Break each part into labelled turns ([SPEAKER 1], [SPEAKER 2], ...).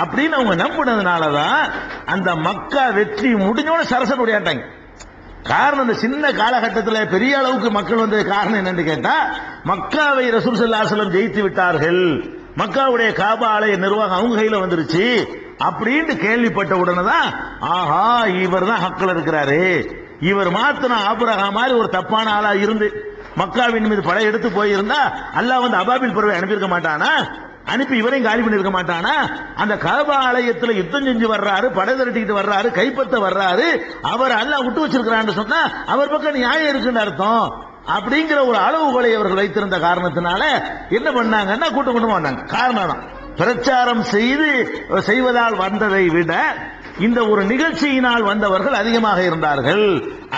[SPEAKER 1] அப்படின்னு அவங்க நம்பினதுனாலதான் அந்த மக்கா வெற்றி முடிஞ்சோட சரசன் உடையாட்டாங்க. காரணம் இந்த சின்ன காலகட்டத்தில் பெரிய அளவுக்கு மக்கள் வந்தது காரணம் என்னன்னு கேட்டா மக்காவை ரசூல் சல்லாசலம் ஜெயித்து விட்டார்கள். மக்காவுடைய காபா ஆலய நிர்வாகம் அவங்க கையில வந்துருச்சு அப்படின்னு கேள்விப்பட்ட உடனே தான் ஆஹா இவர் தான் ஹக்கில் இருக்கிறாரு. இவர் மாத்தின ஆபரகா மாதிரி ஒரு தப்பான ஆளா இருந்து மக்காவின் மீது படை எடுத்து போயிருந்தா அல்லாஹ் வந்து அபாபில் பருவை அனுப்பியிருக்க மாட்டானா? அனுப்பி இவரையும் காலி பண்ணிருக்க மாட்டானா? அந்த கபா ஆலயத்தில் யுத்தம் செஞ்சு வர்றாரு படை திரட்டிக்கிட்டு வர்றாரு கைப்பற்ற வர்றாரு. அவர் அல்லாஹ் விட்டு வச்சிருக்கிறான்னு சொன்னா அவர் பக்கம் நியாயம் இருக்குன்னு அர்த்தம். அப்படிங்கிற ஒரு அளவுகளை அவர்கள் வைத்திருந்த காரணத்தினால என்ன பண்ணாங்கன்னா கூட்டம் கூட்டமா வந்தாங்க. காரணம் தான் பிரச்சாரம் செய்து செய்வதால் வந்ததை விட இந்த ஒரு நிகழ்ச்சியினால் வந்தவர்கள் அதிகமாக இருந்தார்கள்.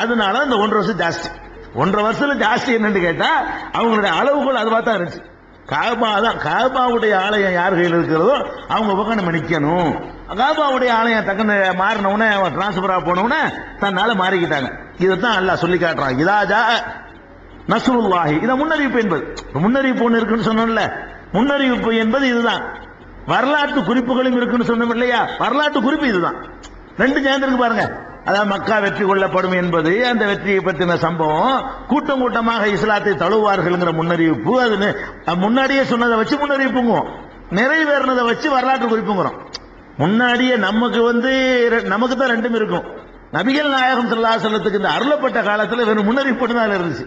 [SPEAKER 1] அதனால அந்த ஒன்றரை வருஷம் ஜாஸ்தி. ஒன்றரை வருஷத்துல ஜாஸ்தி என்னன்னு கேட்டா அவங்களுடைய அளவுகள் அதுவா தான் இருந்துச்சு. காபா தான் காபாவுடைய ஆலயம் யார் கையில் இருக்கிறதோ அவங்க பக்கம் நம்ம நிற்கணும் காபாவுடைய ஆலயம் டக்குன்னு மாறினவுடனே உடனே டிரான்ஸ்பரா போன உடனே மாறிக்கிட்டாங்க மாறிக்கிட்டாங்க. இதைத்தான் எல்லாம் சொல்லி காட்டுறான். இதாஜா நசுருல்லாஹி இதை முன்னறிவிப்பு என்பது. முன்னறிவிப்பு ஒன்று இருக்குன்னு சொன்னோம்ல. முன்னறிவிப்பு என்பது இதுதான். வரலாற்று குறிப்புகளும் இருக்குன்னு சொன்னோம் இல்லையா? வரலாற்று குறிப்பு இதுதான். ரெண்டு சேர்ந்துருக்கு பாருங்க. அதாவது மக்கா வெற்றி கொள்ளப்படும் என்பது அந்த வெற்றியை பற்றின சம்பவம். கூட்டம் கூட்டமாக இஸ்லாத்தை தழுவார்கள்ங்கிற முன்னறிவிப்பு. அது முன்னாடியே சொன்னதை வச்சு முன்னறிவிப்புங்குவோம். நிறைவேறினதை வச்சு வரலாற்று குறிப்புங்கிறோம். முன்னாடியே நமக்கு வந்து நமக்கு தான் ரெண்டும் இருக்கும். நபிகள் நாயகம் ஸல்லல்லாஹு இந்த அருளப்பட்ட காலத்தில் வெறும் முன்னறிவிப்பு தான் இருந்துச்சு.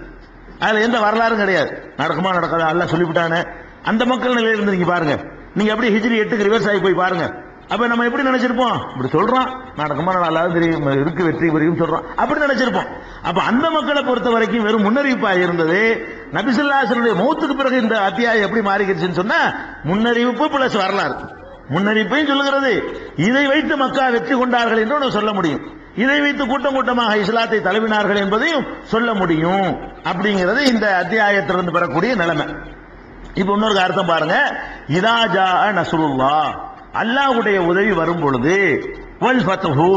[SPEAKER 1] அதில் எந்த வரலாறும் கிடையாது. நடக்குமா நடக்காதா? எல்லாம் சொல்லிவிட்டானே. அந்த மக்கள் நிலையில இருந்து நீங்க பாருங்க. நீங்க அப்படியே ஹிஜ்ரி எட்டுக்கு ரிவர்ஸ் ஆகி போய் பாருங்க. அப்ப நம்ம எப்படி நினைச்சிருப்போம்? இப்படி சொல்றான். நடக்குமா நல்லா தெரியும். இருக்கு வெற்றி புரியும் சொல்றான். அப்படி நினைச்சிருப்போம். அப்ப அந்த மக்களை பொறுத்த வரைக்கும் வெறும் முன்னறிவிப்பா இருந்தது. நபிசுல்லாசனுடைய மௌத்துக்கு பிறகு இந்த அத்தியாயம் எப்படி மாறிக்கிடுச்சுன்னு சொன்னா முன்னறிவிப்பு பிளஸ் வரலாறு. முன்னறிவிப்பையும் சொல்லுகிறது. இதை வைத்து மக்கா வெற்றி கொண்டார்கள் என்று ஒன்று சொல்ல முடியும். இதை வைத்து கூட்டம் கூட்டமாக இஸ்லாத்தை தழுவினார்கள் என்பதையும் சொல்ல முடியும். அப்படிங்கிறது இந்த அத்தியாயத்திலிருந்து பெறக்கூடிய நிலைமை. இப்ப இன்னொரு அர்த்தம் பாருங்க. இதாஜா நசுருல்லா அல்லாஹ்வுடைய உதவி வரும் பொழுது வல் ஃபத்ஹு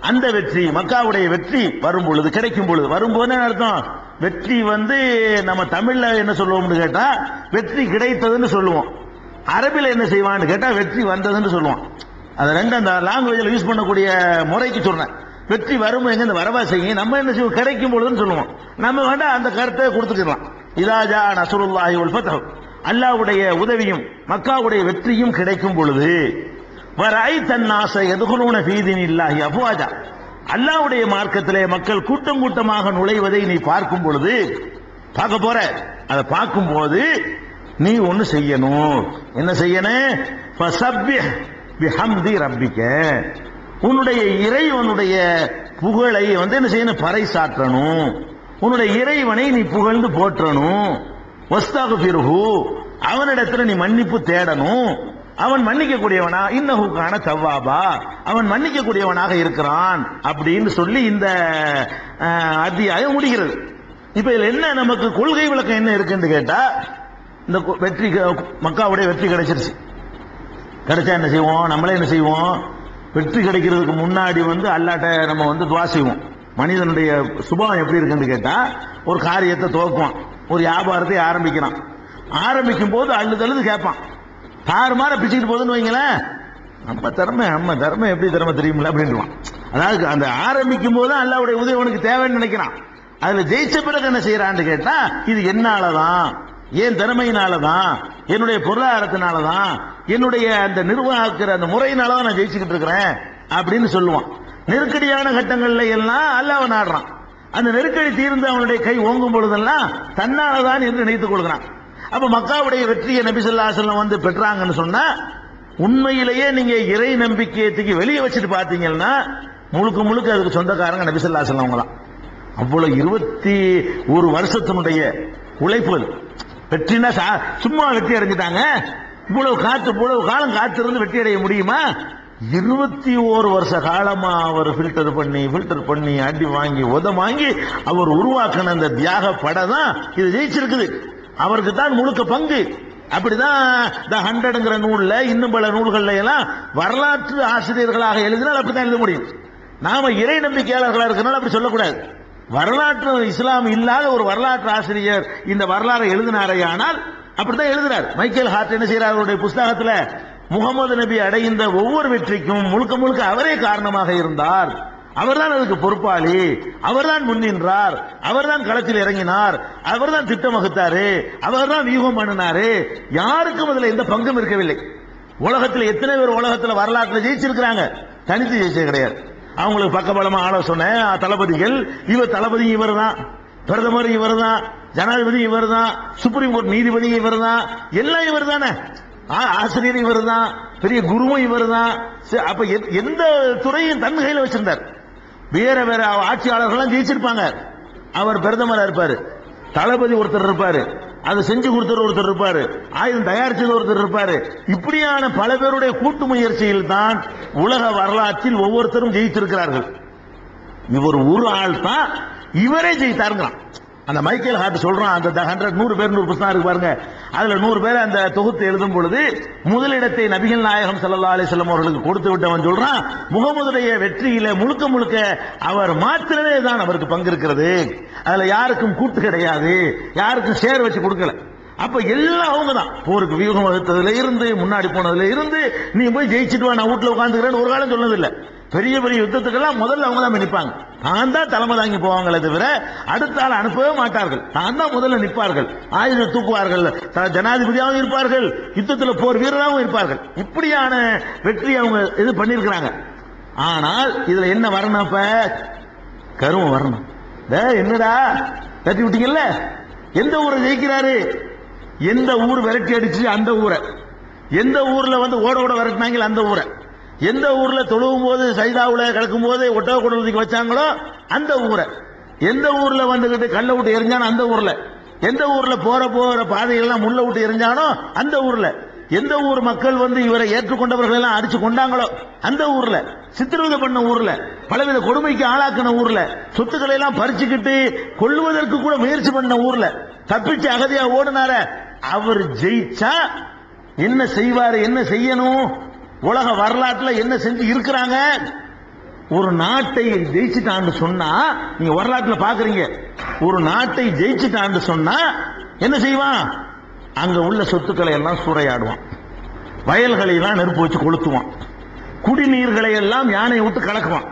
[SPEAKER 1] அந்த வெற்றி மக்காவுடைய வெற்றி வரும் பொழுது கிடைக்கும் பொழுது. வரும்போது என்ன அர்த்தம்? வெற்றி வந்து நம்ம தமிழ்ல என்ன சொல்லுவோம்னு கேட்டா வெற்றி கிடைத்ததுன்னு சொல்லுவோம். அரபில என்ன செய்வான்னு கேட்டா வெற்றி வந்ததுன்னு சொல்லுவோம். அது ரெண்டு அந்த லாங்குவேஜில் யூஸ் பண்ணக்கூடிய முறைக்கு சொல்றேன் வெற்றி வரும் எங்க இந்த வரவா செய்யும் நம்ம என்ன செய்வோம்? கிடைக்கும் பொழுதுன்னு சொல்லுவோம். நம்ம வேண்டாம் அந்த கருத்தை கொடுத்துக்கலாம். இதாஜா நசுருல்லாஹி உல் ஃபத்ஹு அல்லாவுடைய உதவியும் மக்காவுடைய வெற்றியும் கிடைக்கும் பொழுது வராய் தன்னாச எதுகுலூன பீதின் இல்லாஹி அபுவாஜா அல்லாஹ்வுடைய மார்க்கத்திலே மக்கள் கூட்டம் கூட்டமாக நுழைவதை நீ பார்க்கும் பொழுது பார்க்க போற. அதை பார்க்கும் போது நீ ஒன்னு செய்யணும். என்ன செய்யணும் ரப்பிக்க. உன்னுடைய இறைவனுடைய புகழை வந்து என்ன செய்யணும்? பறை சாற்றணும் உன்னுடைய இறைவனை நீ புகழ்ந்து போற்றணும். வஸ்தாகுபிருஹு அவனிடத்துல நீ மன்னிப்பு தேடணும். அவன் மன்னிக்க கூடியவனா இன்னஹுக்கான தவ்வாபா. அவன் மன்னிக்க கூடியவனாக இருக்கிறான். அப்படின்னு சொல்லி இந்த அத்தியாயம் முடிகிறது. இப்ப இதுல என்ன நமக்கு கொள்கை விளக்கம் என்ன இருக்குன்னு கேட்டா இந்த வெற்றி க- மக்காவுடைய வெற்றி கிடைச்சிருச்சு. கிடைச்சா என்ன செய்வோம்? நம்மளே என்ன செய்வோம்? வெற்றி கிடைக்கிறதுக்கு முன்னாடி வந்து அல்லாட்ட நம்ம வந்து துவா செய்வோம். மனிதனுடைய சுபாவம் எப்படி இருக்குன்னு கேட்டா ஒரு காரியத்தை துவக்குவான். ஒரு வியாபாரத்தை ஆரம்பிக்கிறான். ஆரம்பிக்கும் போது அழுது அழுது கேட்பான் தாறுமாற பிச்சுக்கிட்டு போகுதுன்னு வைங்களேன். நம்ம திறமை நம்ம திறமை எப்படி திறமை தெரியுமில்ல அப்படின்றான் அதாவது அந்த ஆரம்பிக்கும் போது அல்லாவுடைய உதவி உனக்கு தேவைன்னு நினைக்கிறான். அதுல ஜெயிச்ச பிறகு என்ன செய்யறான்னு கேட்டா இது என்னாலதான்? ஏன் திறமையினாலதான்? என்னுடைய பொருளாதாரத்தினாலதான்? என்னுடைய அந்த நிர்வாகிக்கிற அந்த முறையினால தான் நான் ஜெயிச்சுக்கிட்டு இருக்கிறேன் அப்படின்னு சொல்லுவான். நெருக்கடியான கட்டங்கள்ல எல்லாம் அல்லாஹ் நாடுறான். அந்த நெருக்கடி தீர்ந்து அவனுடைய கை ஓங்கும் பொழுதெல்லாம் தன்னாலதான் என்று நினைத்துக் கொள்கிறான். அப்ப மக்காவுடைய வெற்றியை நபி வந்து பெற்றாங்கன்னு சொன்னா உண்மையிலேயே நீங்க இறை நம்பிக்கையத்துக்கு வெளியே வச்சுட்டு பாத்தீங்கன்னா முழுக்க முழுக்க அதுக்கு சொந்தக்காரங்க நபி ஸல்லல்லாஹு அவங்க தான் அவ்வளவு இருபத்தி ஒரு வருஷத்தினுடைய உழைப்பு அது. வெற்றினா சா- சும்மா வெற்றி அடைஞ்சிட்டாங்க. இவ்வளவு காத்து இவ்வளவு காலம் காத்திருந்து வெற்றி அடைய முடியுமா? இருபத்தி ஓரு வருஷ காலமா அவர் ஃபில்டர் பண்ணி ஃபில்டர் பண்ணி அடி வாங்கி உத வாங்கி அவர் உருவாக்கின அந்த தியாக படம் தான் இது ஜெயிச்சிருக்குது. அவருக்கு தான் முழுக்க பங்கு. அப்படிதான் த ஹண்ட்ரட்ங்கிற நூல்ல இன்னும் பல நூல்கள்ல எல்லாம் வரலாற்று ஆசிரியர்களாக எழுதினால் அப்படித்தான் எழுத முடியும். நாம இறை நம்பிக்கையாளர்களாக இருக்கிறனால அப்படி சொல்லக்கூடாது. வரலாற்று இஸ்லாம் இல்லாத ஒரு வரலாற்று ஆசிரியர் இந்த வரலாறை எழுதினாரே ஆனால் அப்படித்தான் எழுதுறார். மைக்கேல் ஹார்ட் என்ன செய்யறார் அவருடைய புஸ்தகத்துல முகமது நபி அடைந்த ஒவ்வொரு வெற்றிக்கும் முழுக்க முழுக்க அவரே காரணமாக இருந்தார். அவர்தான் அதுக்கு பொறுப்பாளி. அவர்தான் முன்னின்றார் அவர்தான் களத்தில் இறங்கினார். அவர்தான் திட்டம் வகுத்தாரு. அவர்தான் வியூகம் பண்ணினாரு. யாருக்கும் அதுல எந்த பங்கும் இருக்கவில்லை. உலகத்தில் எத்தனை பேர் உலகத்துல வரலாற்றில் ஜெயிச்சிருக்கிறாங்க? தனித்து ஜெயிச்சது கிடையாது. அவங்களுக்கு பக்கபலமா ஆலோசனை தளபதிகள் இவர் தளபதி இவர் தான் பிரதமர் இவர் தான் ஜனாதிபதி இவர் தான் சுப்ரீம் கோர்ட் நீதிபதி இவர் தான் எல்லாம் இவர் தானே ஆசிரியர் இவர் தான் பெரிய குருவும் இவர் தான் அப்ப எந்த துறையும் தன் கையில் வச்சிருந்தார். வேற வேற ஆட்சியாளர்கள்லாம் ஜெயிச்சிருப்பாங்க. அவர் பிரதமராக இருப்பாரு. தளபதி ஒருத்தர் இருப்பாரு. அதை செஞ்சு கொடுத்தர் ஒருத்தர் இருப்பாரு. ஆயுதம் தயாரிச்சது ஒருத்தர் இருப்பாரு. இப்படியான பல பேருடைய கூட்டு முயற்சியில் தான் உலக வரலாற்றில் ஒவ்வொருத்தரும் ஜெயித்திருக்கிறார்கள். இவர் ஒரு ஆள் தான் இவரே ஜெயித்தாருங்கிறான் அந்த மைக்கேல் ஹார்ட் சொல்றான் அந்த ஹண்ட்ரட் நூறு பேர் நூறு புத்தகம் இருக்கு பாருங்க. அதுல நூறு பேர் அந்த தொகுத்து எழுதும் பொழுது முதலிடத்தை நபிகள் நாயகம் சல்லா அலைஹி அவர்களுக்கு கொடுத்து விட்டவன் சொல்றான் முகமதுடைய வெற்றியில முழுக்க முழுக்க அவர் மாத்திரமே தான் அவருக்கு பங்கு இருக்கிறது. அதுல யாருக்கும் கூட்டு கிடையாது. யாருக்கும் சேர் வச்சு கொடுக்கல. அப்ப எல்லாம் அவங்க தான். போருக்கு வியூகம் வகுத்ததுல இருந்து முன்னாடி போனதுல இருந்து நீ போய் ஜெயிச்சிட்டு வா நான் வீட்டுல உட்காந்துக்கிறேன்னு ஒரு காலம் சொன்னதில்லை. பெரிய பெரிய யுத்தத்துக்கெல்லாம் முதல்ல அவங்க தான் நிற்பாங்க நான் தான் தலைமை தாங்கி போவாங்களே தவிர அடுத்த ஆள் அனுப்பவே மாட்டார்கள். நான் தான் முதல்ல நிற்பார்கள். ஆயுதம் தூக்குவார்கள். ஜனாதிபதியாகவும் இருப்பார்கள். யுத்தத்தில் போர் வீரராகவும் இருப்பார்கள். இப்படியான வெற்றி அவங்க இது பண்ணியிருக்கிறாங்க. ஆனால் இதுல என்ன வரணும் அப்ப? கருமம் வரணும். என்னடா? தட்டி விட்டீங்கல்ல? எந்த ஊரை ஜெயிக்கிறாரு? எந்த ஊர் விரட்டி அடிச்சு அந்த ஊரை? எந்த ஊர்ல வந்து ஓட ஓட விரட்டினாங்களோ அந்த ஊரை? எந்த ஊர்ல தொழுவும் போது சைதாவுல கிடக்கும் போது ஒட்டக குடும்பத்துக்கு வச்சாங்களோ அந்த ஊரை. எந்த ஊர்ல வந்துகிட்டு கல்ல விட்டு எரிஞ்சானோ அந்த ஊர்ல. எந்த ஊர்ல போற போற பாதையெல்லாம் முள்ள விட்டு எரிஞ்சானோ அந்த ஊர்ல. எந்த ஊர் மக்கள் வந்து இவரை ஏற்றுக்கொண்டவர்கள் எல்லாம் அடிச்சு கொண்டாங்களோ அந்த ஊர்ல. சித்திரவதை பண்ண ஊர்ல. பலவித கொடுமைக்கு ஆளாக்கின ஊர்ல. சொத்துக்களை எல்லாம் பறிச்சுக்கிட்டு கொள்ளுவதற்கு கூட முயற்சி பண்ண ஊர்ல. தப்பிச்சு அகதியா ஓடினார. அவர் ஜெயிச்சா என்ன செய்வாரு என்ன செய்யணும்? உலக வரலாற்றுல என்ன செஞ்சு இருக்கிறாங்க? ஒரு நாட்டை ஜெயிச்சுட்டான்னு சொன்னா நீங்க வரலாற்றுல பாக்குறீங்க. ஒரு நாட்டை ஜெயிச்சுட்டான்னு சொன்னா என்ன செய்வான்? அங்க உள்ள சொத்துக்களை எல்லாம் சூறையாடுவான். வயல்களை எல்லாம் நெருப்பு வச்சு கொளுத்துவான். குடிநீர்களை எல்லாம் யானை விட்டு கலக்குவான்.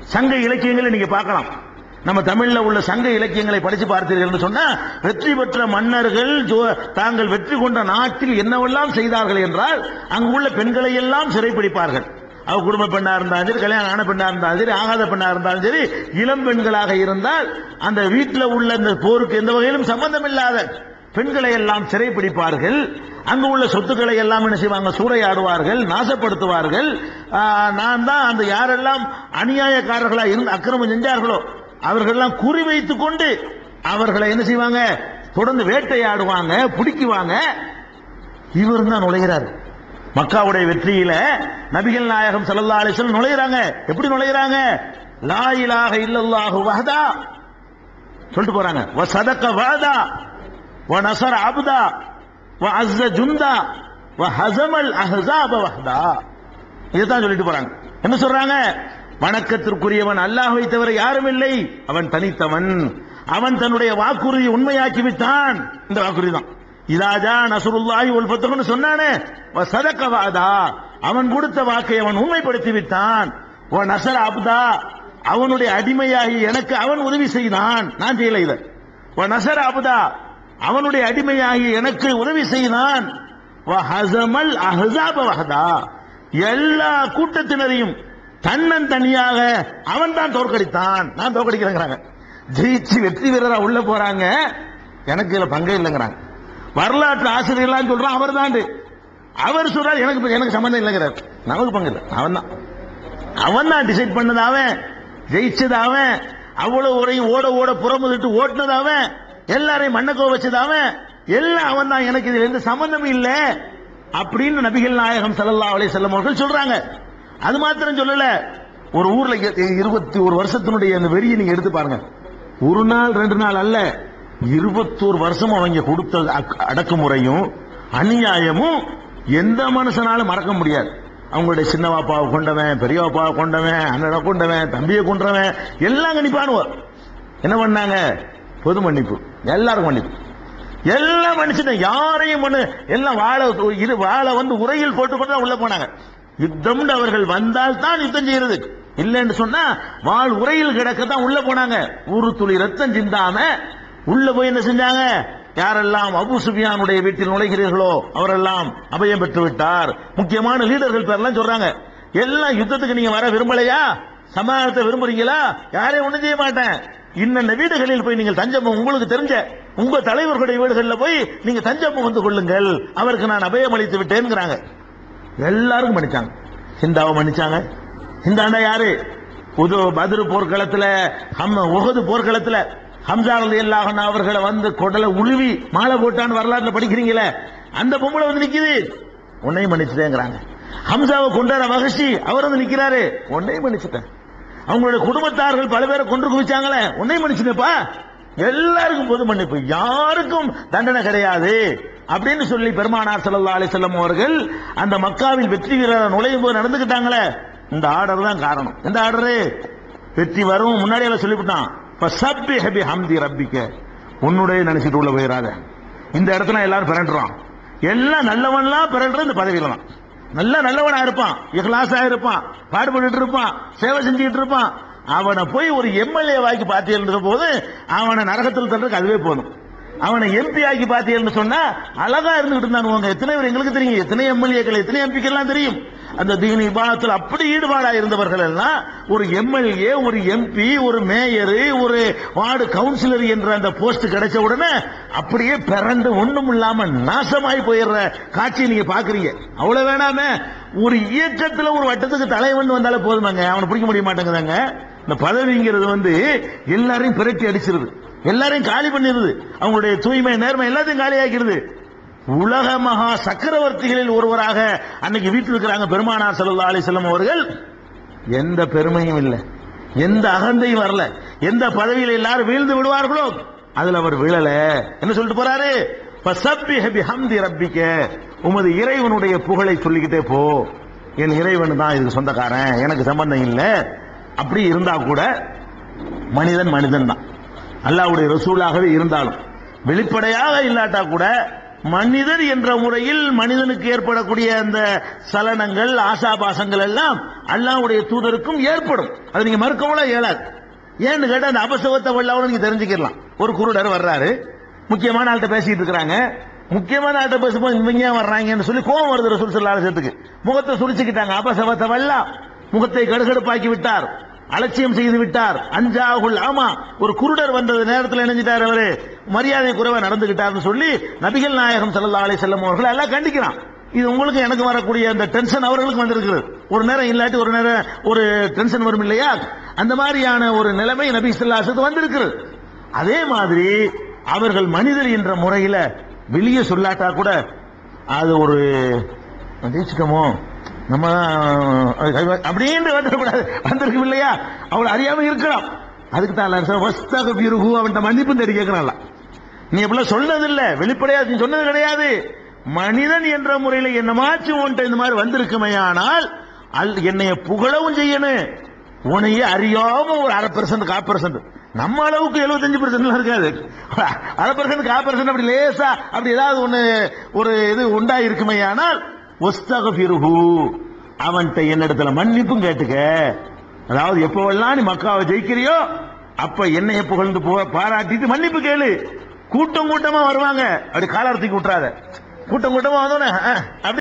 [SPEAKER 1] சங்க இலக்கியங்களை நீங்க பார்க்கலாம். நம்ம தமிழ்ல உள்ள சங்க இலக்கியங்களை படித்து பார்த்தீர்கள் சொன்னா வெற்றி பெற்ற மன்னர்கள் தாங்கள் வெற்றி கொண்ட நாட்டில் என்னவெல்லாம் செய்தார்கள் என்றால் அங்கு உள்ள பெண்களை எல்லாம் சிறைப்பிடிப்பார்கள். அவ குடும்ப பெண்ணா இருந்தாலும் சரி கல்யாணம் ஆன பெண்ணா இருந்தாலும் சரி ஆகாத பெண்ணா இருந்தாலும் சரி இளம் பெண்களாக இருந்தால் அந்த வீட்டில் உள்ள இந்த போருக்கு எந்த வகையிலும் சம்பந்தம் இல்லாத பெண்களை எல்லாம் சிறைப்பிடிப்பார்கள். அங்கு உள்ள சொத்துக்களை எல்லாம் என்ன செய்வாங்க? சூறையாடுவார்கள் நாசப்படுத்துவார்கள். நான் தான் அந்த யாரெல்லாம் அநியாயக்காரர்களாக இருந்து அக்கிரமம் செஞ்சார்களோ அவர்கள்லாம் குறி வைத்து கொண்டு அவர்களை என்ன செய்வாங்க? தொடர்ந்து வேட்டையாடுவாங்க பிடிக்குவாங்க. இவர் தான் நுழைகிறார். மக்காவுடைய வெற்றியில நபிகள் நாயகம் சல்லா அலைஹி நுழையிறாங்க. நுழைகிறாங்க எப்படி நுழைகிறாங்க லாயிலாக இல்லல்லாஹு வஹதா. சொல்லிட்டு போறாங்க. வ சதக்க வாதா. வ நசர் அப்தா. வ அஸ்ஸ ஜுந்தா. வ ஹசமல் அஹ்ஸாப வஹதா. இதுதான் சொல்லிட்டு போறாங்க. என்ன சொல்றாங்க? வணக்கத்திற்குரியவன் அல்லாஹை தவிர யாரும் இல்லை. அவன் தனித்தவன். அவன் தன்னுடைய வாக்குறுதியை உண்மையாக்கி விட்டான் இந்த வாக்குறுதி தான் இதாஜா நசுருல்லாஹி ஒல் பத்தகன்னு சொன்னானே சதக்கவாதா அவன் கொடுத்த வாக்கை அவன் உண்மைப்படுத்தி விட்டான் ஓ நசர் அப்தா. அவனுடைய அடிமையாகி எனக்கு அவன் உதவி செய்தான். நான் செய்யல இதை. வ நசர் அப்தா. அவனுடைய அடிமையாகி எனக்கு உதவி செய்தான். வ எல்லா கூட்டத்தினரையும் தன்னன் தனியாக அவன் தான் தோற்கடித்தான். நான் தோற்கடிக்கிறேங்கிறாங்க. ஜெயிச்சு வெற்றி வீரரா உள்ள போறாங்க. எனக்கு இதுல பங்கே இல்லைங்கிறாங்க. வரலாற்று ஆசிரியர்லாம் சொல்றான் அவர் தான் அவர் சொல்றாரு எனக்கு எனக்கு சம்பந்தம் இல்லைங்கிறார். நமக்கு பங்கு இல்லை. அவன் தான் அவன் தான் டிசைட் பண்ணது அவன். ஜெயிச்சது அவன். அவ்வளவு உரையும் ஓட ஓட புறமுதிட்டு ஓட்டுனது அவன். எல்லாரையும் மண்ணக்கோ வச்சது அவன். எல்லாம் அவன் தான் எனக்கு இதுல எந்த சம்பந்தமும் இல்லை. அப்படின்னு நபிகள் நாயகம் ஸல்லல்லாஹு அலைஹி வஸல்லம் அவர்கள் சொல்றாங்க. அது மாத்திரம் சொல்லல. ஒரு ஊர்ல இருபத்தி ஒரு வருஷத்தினுடைய அந்த வெறியை நீங்க எடுத்து பாருங்க. ஒரு நாள் ரெண்டு நாள் அல்ல இருபத்தோரு வருஷம் அவங்க கொடுத்த அக்- அடக்குமுறையும் அநியாயமும் எந்த மனுஷனாலும் மறக்க முடியாது. அவங்களுடைய சின்ன பாப்பாவை கொண்டவன் பெரிய பாப்பாவை கொண்டவன் அண்ணனை கொண்டவன் தம்பியை கொண்டவன் எல்லாம் கணிப்பானுவார் என்ன பண்ணாங்க? பொது மன்னிப்பு. எல்லாரும் மன்னிப்பு. எல்லாம் மனுஷனும் யாரையும் பண்ணு எல்லாம் வாழை இரு வாழை வந்து உரையில் போட்டுக்கொண்டு தான் உள்ள போனாங்க. யுத்தம் அவர்கள் வந்தால் தான் யுத்தம் செய்யறது. இல்லைன்னு சொன்னா வாழ் உரையில் கிடக்க தான் உள்ள போனாங்க. ஒரு துளி ரத்தம் சிந்தாம உள்ள போய் என்ன செஞ்சாங்க? யாரெல்லாம் அபு சுபியானுடைய வீட்டில் நுழைகிறீர்களோ அவரெல்லாம் அபயம் பெற்று விட்டார். முக்கியமான லீடர்கள் பேர்லாம் சொல்றாங்க. எல்லாம் யுத்தத்துக்கு நீங்க வர விரும்பலையா? சமாதானத்தை விரும்புறீங்களா? யாரையும் ஒன்றும் செய்ய மாட்டேன். இன்னென்ன வீடுகளில் போய் நீங்கள் தஞ்சம் உங்களுக்கு தெரிஞ்ச உங்க தலைவர்களுடைய வீடுகளில் போய் நீங்க தஞ்சம் புகுந்து கொள்ளுங்கள். அவருக்கு நான் அபயம் அளித்து விட்டேன்ங்கிறாங்க. எல்லாருக்கும் மன்னிச்சாங்க. ஹிந்தாவை மன்னிச்சாங்க. ஹிந்தாண்டா யாரு? புது பதிரு போர்க்களத்தில் ஹம் உகது போர்க்களத்தில் ஹம்சா ரலியல்லாஹு அன்ஹு அவர்களை வந்து கொடலை உருவி மாலை போட்டான்னு வரலாறுல படிக்கிறீங்களே அந்த பொம்பளை வந்து நிக்குது. உன்னையும் மன்னிச்சுட்டேங்கிறாங்க. ஹம்சாவை கொண்டாட மகிழ்ச்சி அவர் வந்து நிக்கிறாரு. உன்னையும் மன்னிச்சுட்டேன். அவங்களுடைய குடும்பத்தார்கள் பல பேரை கொன்று குவிச்சாங்களே உன்னையும் மன்னிச்சுட்டேப்பா எல்லாருக்கும் பொது மன்னிப்பு. யாருக்கும் தண்டனை கிடையாது. அப்படின்னு சொல்லி பெருமானார் ஸல்லல்லாஹு அலிசல்லம் அவர்கள் அந்த மக்காவில் வெற்றி வீரர் நுழையும் போது நடந்துக்கிட்டாங்களே. இந்த ஆர்டர் தான் காரணம். இந்த ஆர்டரு? வெற்றி வரும். முன்னாடியே அவன் சொல்லிவிட்டான். ஹபி ஹம்தி ரப்பிக்க. உன்னுடைய நினைச்சிட்டு உள்ள போயிடாத இந்த இடத்துல எல்லாரும் பிறண்டுறான் எல்லாம் நல்லவன்லாம் பிறன்ற இந்த பதவியில தான். நல்ல நல்லவனா இருப்பான். இகலாசா இருப்பான். பாடுபட்டு இருப்பான். சேவை செஞ்சுக்கிட்டு இருப்பான். அவனை போய் ஒரு எம்எல்ஏ வாக்கி பார்த்தீங்கன்ற போது அவனை நரகத்தில் தள்ளுறதுக்கு அதுவே போதும். அவனை எம்பி ஆக்கி பார்த்தீங்கன்னு சொன்னா அழகா இருந்துகிட்டு இருந்தானுங்க. எத்தனை பேர் எங்களுக்கு தெரியும்? எத்தனை எம்எல்ஏக்கள் எத்தனை எம்பிக்கள் எல்லாம் தெரியும்? அந்த தீனி இபாதத்தில் அப்படி ஈடுபாடா இருந்தவர்கள் எல்லாம் ஒரு எம்எல்ஏ ஒரு எம்பி ஒரு மேயர் ஒரு வார்டு கவுன்சிலர் என்ற அந்த போஸ்ட் கிடைச்ச உடனே அப்படியே பிறண்டு ஒண்ணும் இல்லாம நாசமாய் போயிடுற காட்சியை நீங்க பாக்குறீங்க அவ்வளவு வேணாமே. ஒரு இயக்கத்துல ஒரு வட்டத்துக்கு தலைவன் வந்தாலே போதுமாங்க. அவனை பிடிக்க முடிய மாட்டேங்குதாங்க. இந்த பதவிங்கிறது வந்து எல்லாரையும் பிரட்டி அடிச்சிருது. எல்லாரையும் காலி பண்ணிடுது அவங்களுடைய தூய்மை நேர்மை எல்லாத்தையும் காலியாக்கிறது உலக மகா சக்கரவர்த்திகளில் ஒருவராக அன்னைக்கு வீட்டில் இருக்கிறாங்க பெருமானார் ஸல்லல்லாஹு அலிசல்லம் அவர்கள். எந்த பெருமையும் இல்லை. எந்த அகந்தையும் வரல. எந்த பதவியில் எல்லாரும் வீழ்ந்து விடுவார்களோ அதுல அவர் விழல. என்ன சொல்லிட்டு போறாரு? ரப்பிக்க. உமது இறைவனுடைய புகழை சொல்லிக்கிட்டே போ. என் இறைவன் தான் இதுக்கு சொந்தக்காரன். எனக்கு சம்பந்தம் இல்லை. அப்படி இருந்தா கூட மனிதன் மனிதன் தான் அல்லாவுடைய ரசூலாகவே இருந்தாலும் வெளிப்படையாக இல்லாட்டா கூட மனிதர் என்ற முறையில் மனிதனுக்கு ஏற்படக்கூடிய அந்த சலனங்கள் ஆசாபாசங்கள் எல்லாம் அல்லாவுடைய தூதருக்கும் ஏற்படும். அது நீங்க மறுக்கவும் இயலாது ஏன்னு கேட்டா அந்த அபசவத்தை வல்லாவும் நீங்க தெரிஞ்சுக்கலாம் ஒரு குருடர் வர்றாரு. முக்கியமான ஆள்கிட்ட பேசிட்டு இருக்கிறாங்க. முக்கியமான ஆள்கிட்ட பேசும்போது இவங்க வர்றாங்கன்னு சொல்லி கோவம் வருது ரசூல் ஸல்லல்லாஹு அலைஹி முகத்தை சுழிச்சுக்கிட்டாங்க அபசவத்தை வல்லா. முகத்தை கடுகடுப்பாக்கி விட்டார். அலட்சியம் செய்து விட்டார். அஞ்சாகுல் ஆமா ஒரு குருடர் வந்தது நேரத்தில் இணைஞ்சிட்டார் அவரு. மரியாதை குறைவா நடந்துகிட்டார்னு சொல்லி நபிகள் நாயகம் ஸல்லல்லாஹு அலை செல்லும் அவர்கள் எல்லாம் கண்டிக்கிறான். இது உங்களுக்கு எனக்கு வரக்கூடிய அந்த டென்ஷன் அவர்களுக்கு வந்திருக்கிறது ஒரு நேரம் இல்லாட்டி ஒரு நேரம் ஒரு டென்ஷன் வரும் இல்லையா? அந்த மாதிரியான ஒரு நிலைமை நபி ஸல்லல்லாஹு வந்திருக்கிறது அதே மாதிரி அவர்கள் மனிதர் என்ற முறையில் வெளியே சொல்லாட்டா கூட அது ஒரு ஜெயிச்சிட்டோமோ? நம்ம அப்படின்னு வந்துடக்கூடாது வந்திருக்கும் இல்லையா அவள் அறியாம இருக்கலாம் அதுக்கு தான் வஸ்தக பிருகு அவன்கிட்ட மன்னிப்பு தேடி கேட்கிறான்ல நீ எப்படிலாம் சொன்னதில்லை. வெளிப்படையா நீ சொன்னது கிடையாது. மனிதன் என்ற முறையில் என்னமாச்சு உன்ட்ட இந்த மாதிரி வந்திருக்குமே ஆனால் அல் என்னைய புகழவும் செய்யணும் உன்னையே அறியாம ஒரு அரை பெர்சன்ட் கால் பெர்சன்ட் நம்ம அளவுக்கு எழுபத்தஞ்சு பெர்சன்ட் இருக்காது. அரை பெர்சன்ட் கால் பெர்சன்ட் அப்படி லேசா அப்படி ஏதாவது ஒன்று ஒரு இது உண்டாயிருக்குமே ஆனால் ஒஸ்தகபிருஹு அவன்கிட்ட என்னிடத்துல மன்னிப்பும் கேட்டுக்க. அதாவது எப்பவெல்லாம் நீ மக்காவை ஜெயிக்கிறியோ அப்ப என்னைய புகழ்ந்து போ- பாராட்டிட்டு மன்னிப்பு கேளு. கூட்டம் கூட்டமா வருவாங்க. அப்படி காலாரத்துக்கு விட்டுறாத. கூட்டம் கூட்டமா வந்தோடனே அப்படி